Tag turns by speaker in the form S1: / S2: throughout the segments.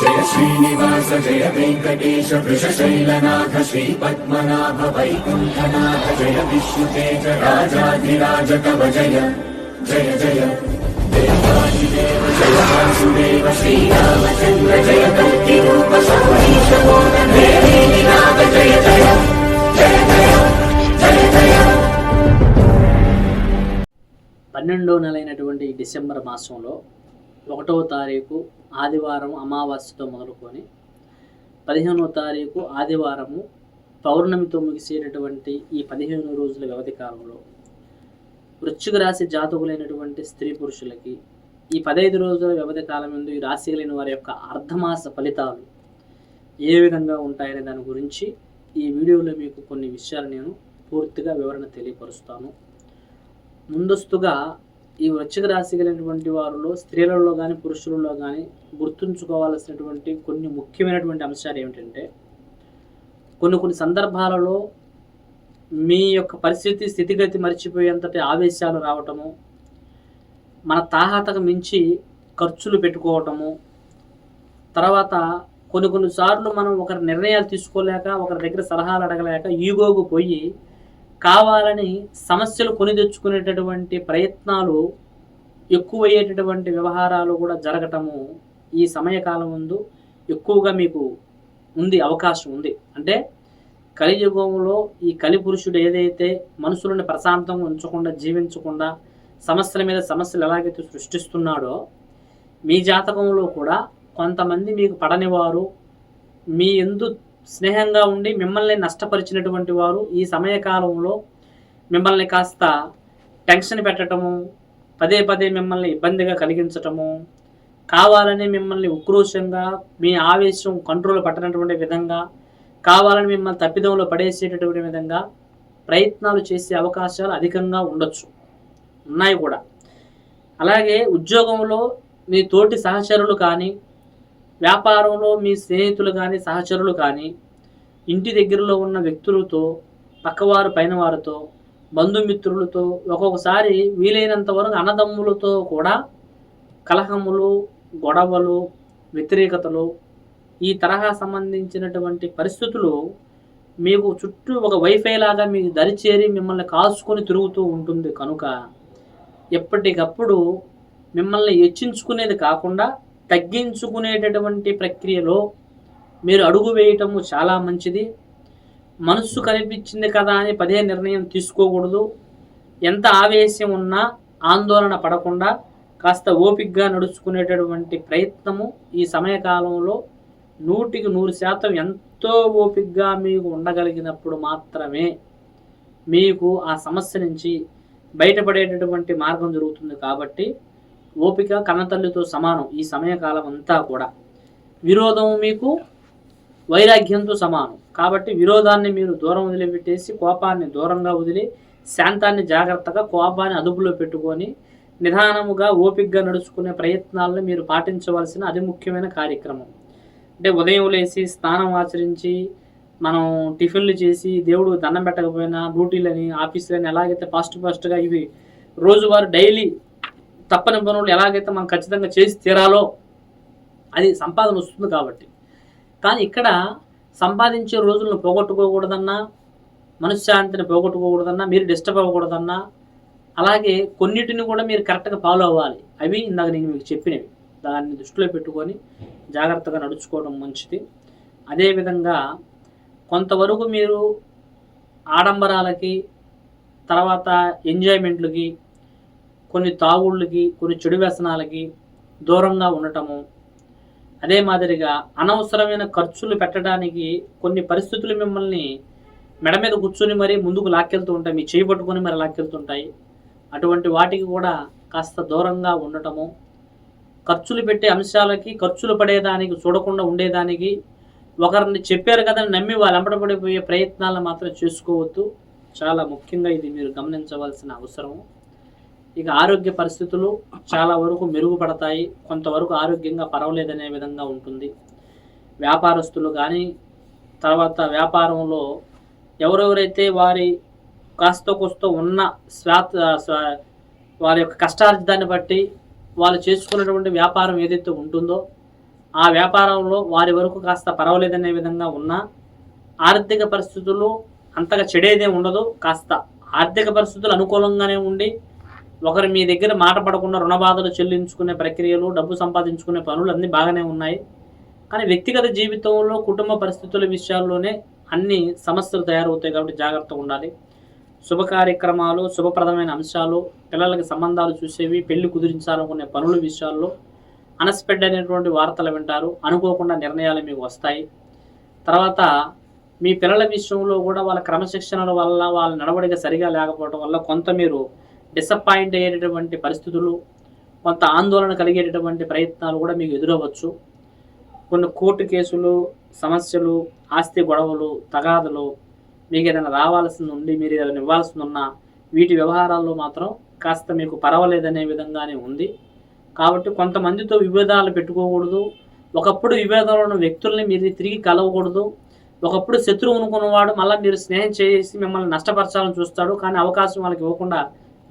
S1: జయ శ్రీనివాస జయ వెంకటేశ వృషశైలనాథ శ్రీ పద్మనాభ వైకుంఠనాథ జయ విష్ణుతేజ రాజాధిరాజ కవ జయ జయ జయ. దేవాదిదేవ జయ వాసుదేవ శ్రీరామచంద్ర జయ కల్కి రూప శౌరీశ నాథ జయ జయ జయ జయ జయ జయ.
S2: పన్నెండో నెలైనటువంటి డిసెంబర్ మాసంలో ఒకటవ తారీఖు ఆదివారం అమావాస్యతో మొదలుకొని పదిహేనవ తారీఖు ఆదివారము పౌర్ణమితో ముగిసేటటువంటి ఈ పదిహేను రోజుల వ్యవధి కాలంలో వృశ్చిక రాశి జాతకులైనటువంటి స్త్రీ పురుషులకి ఈ పదహైదు రోజుల వ్యవధి కాలం ముందు ఈ రాశి కలిగిన వారి యొక్క అర్ధమాస ఫలితాలు ఏ విధంగా ఉంటాయనే దాని గురించి ఈ వీడియోలో మీకు కొన్ని విషయాలు నేను పూర్తిగా వివరణ తెలియపరుస్తాను. ముందస్తుగా ఈ వృశ్చిక రాశి కలిగినటువంటి వారిలో స్త్రీలలో కానీ పురుషులలో కానీ గుర్తుంచుకోవాల్సినటువంటి కొన్ని ముఖ్యమైనటువంటి అంశాలు ఏమిటంటే కొన్ని కొన్ని సందర్భాలలో మీ యొక్క పరిస్థితి స్థితిగతి మర్చిపోయేంతటి ఆవేశాలు రావటము మన తాహతకు మించి ఖర్చులు పెట్టుకోవటము తర్వాత కొన్ని కొన్నిసార్లు మనం ఒకరి నిర్ణయాలు తీసుకోలేక ఒకరి దగ్గర సలహాలు అడగలేక ఈగోకు పోయి కావాలని సమస్యలు కొని తెచ్చుకునేటటువంటి ప్రయత్నాలు ఎక్కువయ్యేటటువంటి వ్యవహారాలు కూడా జరగటము ఈ సమయకాలం ముందు ఎక్కువగా మీకు ఉంది అవకాశం ఉంది. అంటే కలియుగంలో ఈ కలి పురుషుడు ఏదైతే మనుషులను ప్రశాంతంగా ఉంచకుండా జీవించకుండా సమస్యల మీద సమస్యలు ఎలాగైతే సృష్టిస్తున్నాడో మీ జాతకంలో కూడా కొంతమంది మీకు పడనివారు మీ ఎందు స్నేహంగా ఉండి మిమ్మల్ని నష్టపరిచినటువంటి వారు ఈ సమయకాలంలో మిమ్మల్ని కాస్త టెన్షన్ పెట్టడము పదే పదే మిమ్మల్ని ఇబ్బందిగా కలిగించటము కావాలని మిమ్మల్ని ఉక్రోషంగా మీ ఆవేశం కంట్రోల్ పట్టనటువంటి విధంగా కావాలని మిమ్మల్ని తప్పిదంలో పడేసేటటువంటి విధంగా ప్రయత్నాలు చేసే అవకాశాలు అధికంగా ఉండొచ్చు. ఉన్నాయి కూడా. అలాగే ఉద్యోగంలో మీ తోటి సహచరులు కానీ వ్యాపారంలో మీ స్నేహితులు కానీ సహచరులు కానీ ఇంటి దగ్గరలో ఉన్న వ్యక్తులతో పక్కవారు పైన వారితో బంధుమిత్రులతో ఒక్కొక్కసారి వీలైనంత వరకు అన్నదమ్ములతో కూడా కలహములు గొడవలు వ్యతిరేకతలు ఈ తరహా సంబంధించినటువంటి పరిస్థితులు మీకు చుట్టూ ఒక వైఫై లాగా మీకు దరిచేరి మిమ్మల్ని కాల్చుకొని తిరుగుతూ ఉంటుంది. కనుక ఎప్పటికప్పుడు మిమ్మల్ని హెచ్చించుకునేది కాకుండా తగ్గించుకునేటటువంటి ప్రక్రియలో మీరు అడుగు వేయటము చాలా మంచిది. మనస్సు కనిపించింది కదా అని పదే నిర్ణయం తీసుకోకూడదు. ఎంత ఆవేశం ఉన్నా ఆందోళన పడకుండా కాస్త ఓపిక్గా నడుచుకునేటటువంటి ప్రయత్నము ఈ సమయకాలంలో నూటికి నూరు శాతం ఎంతో ఓపిక్గా మీకు ఉండగలిగినప్పుడు మాత్రమే మీకు ఆ సమస్య నుంచి బయటపడేటటువంటి మార్గం జరుగుతుంది కాబట్టి ఓపిక కన్నతల్లితో సమానం ఈ సమయకాలం అంతా కూడా. విరోధం మీకు వైరాగ్యంతో సమానం. కాబట్టి విరోధాన్ని మీరు దూరం వదిలిపెట్టేసి కోపాన్ని దూరంగా వదిలి శాంతాన్ని జాగ్రత్తగా కోపాన్ని అదుపులో పెట్టుకొని నిదానముగా ఓపికగా నడుచుకునే ప్రయత్నాలను మీరు పాటించవలసిన అది ముఖ్యమైన కార్యక్రమం. అంటే ఉదయం లేచి స్నానం ఆచరించి మనం టిఫిన్లు చేసి దేవుడు దండం పెట్టకపోయినా డ్యూటీలని ఆఫీసులని ఎలాగైతే ఫాస్ట్ ఫాస్ట్గా ఇవి రోజువారు డైలీ తప్పని పనులు ఎలాగైతే మనం ఖచ్చితంగా చేసి తీరాలో అది సంపాదన వస్తుంది కాబట్టి. కానీ ఇక్కడ సంపాదించే రోజులను పోగొట్టుకోకూడదన్నా మనశ్శాంతిని పోగొట్టుకోకూడదన్నా మీరు డిస్టర్బ్ అవ్వకూడదన్నా అలాగే కొన్నిటిని కూడా మీరు కరెక్ట్గా ఫాలో అవ్వాలి. అవి ఇందాక నేను మీకు చెప్పినవి. దాన్ని దృష్టిలో పెట్టుకొని జాగ్రత్తగా నడుచుకోవడం మంచిది. అదేవిధంగా కొంతవరకు మీరు ఆడంబరాలకి తర్వాత ఎంజాయ్మెంట్లకి కొన్ని తాగుళ్ళకి కొన్ని చెడు వ్యసనాలకి దూరంగా ఉండటము. అదే మాదిరిగా అనవసరమైన ఖర్చులు పెట్టడానికి కొన్ని పరిస్థితులు మిమ్మల్ని మెడ మీద కూర్చొని మరీ ముందుకు లాక్కెళ్తూ ఉంటాయి. మీ చేయి పట్టుకొని మరి లాక్కెళ్తుంటాయి అటువంటి వాటికి కూడా కాస్త దూరంగా ఉండటము. ఖర్చులు పెట్టే అంశాలకి ఖర్చులు పడేదానికి చూడకుండా ఉండేదానికి ఒకరిని చెప్పారు కదా అని నమ్మి వాళ్ళు వెంబడబడిపోయే ప్రయత్నాలను మాత్రం చేసుకోవద్దు. చాలా ముఖ్యంగా ఇది మీరు గమనించవలసిన అవసరం. ఇక ఆరోగ్య పరిస్థితులు చాలా వరకు మెరుగుపడతాయి. కొంతవరకు ఆరోగ్యంగా పర్వాలేదనే విధంగా ఉంటుంది. వ్యాపారస్తులు కానీ తర్వాత వ్యాపారంలో ఎవరెవరైతే వారి కాస్త కొస్త ఉన్న స్వాత వారి యొక్క కష్టార్జితాన్ని బట్టి వాళ్ళు చేసుకున్నటువంటి వ్యాపారం ఏదైతే ఉంటుందో ఆ వ్యాపారంలో వారి వరకు కాస్త పర్వాలేదనే విధంగా ఉన్నా ఆర్థిక పరిస్థితులు అంతగా చెడేదే ఉండదు. కాస్త ఆర్థిక పరిస్థితులు అనుకూలంగానే ఉండి ఒకరు మీ దగ్గర మాట పడకుండా రుణ బాధలు చెల్లించుకునే ప్రక్రియలు డబ్బు సంపాదించుకునే పనులు అన్నీ బాగానే ఉన్నాయి. కానీ వ్యక్తిగత జీవితంలో కుటుంబ పరిస్థితుల విషయాల్లోనే అన్ని సమస్యలు తయారవుతాయి కాబట్టి జాగ్రత్తగా ఉండాలి. శుభ కార్యక్రమాలు శుభప్రదమైన అంశాలు పిల్లలకి సంబంధాలు చూసేవి పెళ్ళి కుదిరించాలనుకునే పనుల విషయాల్లో అనస్పెడ్ అనేటువంటి వార్తలు వింటారు. అనుకోకుండా నిర్ణయాలు మీకు వస్తాయి. తర్వాత మీ పిల్లల విషయంలో కూడా వాళ్ళ క్రమశిక్షణల వల్ల వాళ్ళ నడవడిక సరిగా లేకపోవడం వల్ల కొంత మీరు డిసప్పాయింట్ అయ్యేటటువంటి పరిస్థితులు కొంత ఆందోళన కలిగేటటువంటి ప్రయత్నాలు కూడా మీకు ఎదురవ్వచ్చు. కొన్ని కోర్టు కేసులు సమస్యలు ఆస్తి గొడవలు తగాదలు మీకు ఏదైనా రావాల్సింది ఉండి మీరు ఏదైనా ఇవ్వాల్సింది ఉన్నా వీటి వ్యవహారాల్లో మాత్రం కాస్త మీకు పర్వాలేదనే విధంగానే ఉంది. కాబట్టి కొంతమందితో విభేదాలు పెట్టుకోకూడదు. ఒకప్పుడు విభేదాలు ఉన్న వ్యక్తుల్ని మీరు తిరిగి కలవకూడదు. ఒకప్పుడు శత్రువు అనుకున్నవాడు మళ్ళీ మీరు స్నేహం చేసి మిమ్మల్ని నష్టపరచాలని చూస్తాడు. కానీ అవకాశం వాళ్ళకి ఇవ్వకుండా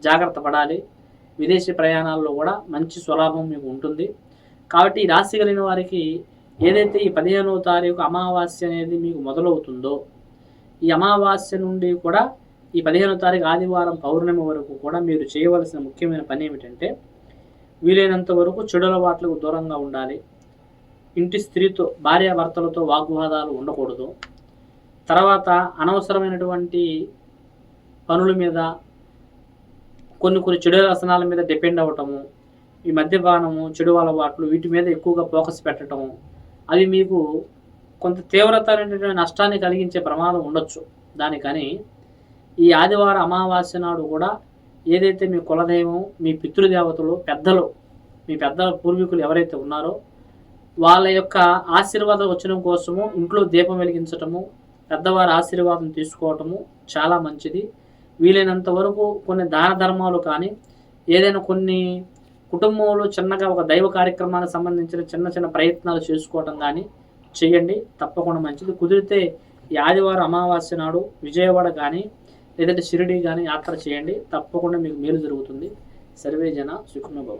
S2: జాగ్రత్త పడాలి. విదేశీ ప్రయాణాల్లో కూడా మంచి స్వలాభం మీకు ఉంటుంది. కాబట్టి ఈ రాశి కలిగిన వారికి ఏదైతే ఈ పదిహేనవ తారీఖు అమావాస్య అనేది మీకు మొదలవుతుందో ఈ అమావాస్య నుండి కూడా ఈ పదిహేనవ తారీఖు ఆదివారం పౌర్ణమి వరకు కూడా మీరు చేయవలసిన ముఖ్యమైన పని ఏమిటంటే వీలైనంత వరకు చెడు అలవాట్లకు దూరంగా ఉండాలి. ఇంటి స్త్రీతో భార్యాభర్తలతో వాగ్వాదాలు ఉండకూడదు. తర్వాత అనవసరమైనటువంటి పనుల మీద కొన్ని కొన్ని చెడు వ్యసనాల మీద డిపెండ్ అవ్వటము ఈ మద్యపానము చెడు అలవాట్లు వీటి మీద ఎక్కువగా ఫోకస్ పెట్టడము అవి మీకు కొంత తీవ్రత అనేటువంటి నష్టాన్ని కలిగించే ప్రమాదం ఉండొచ్చు. దానికని ఈ ఆదివారం అమావాస్య నాడు కూడా ఏదైతే మీ కులదైవం మీ పితృదేవతలు పెద్దలు మీ పెద్దల పూర్వీకులు ఎవరైతే ఉన్నారో వాళ్ళ యొక్క ఆశీర్వాదం వచ్చడం కోసము ఇంట్లో దీపం వెలిగించటము పెద్దవారి ఆశీర్వాదం తీసుకోవటము చాలా మంచిది. వీలైనంత వరకు కొన్ని దాన ధర్మాలు కానీ ఏదైనా కొన్ని కుటుంబంలో చిన్నగా ఒక దైవ కార్యక్రమానికి సంబంధించిన చిన్న చిన్న ప్రయత్నాలు చేసుకోవటం కానీ చేయండి. తప్పకుండా మంచిది. కుదిరితే ఈ ఆదివారం అమావాస్య నాడు విజయవాడ కానీ లేదంటే షిరిడి కానీ యాత్ర చేయండి. తప్పకుండా మీకు మేలు జరుగుతుంది. సర్వే జన సుఖమే భవ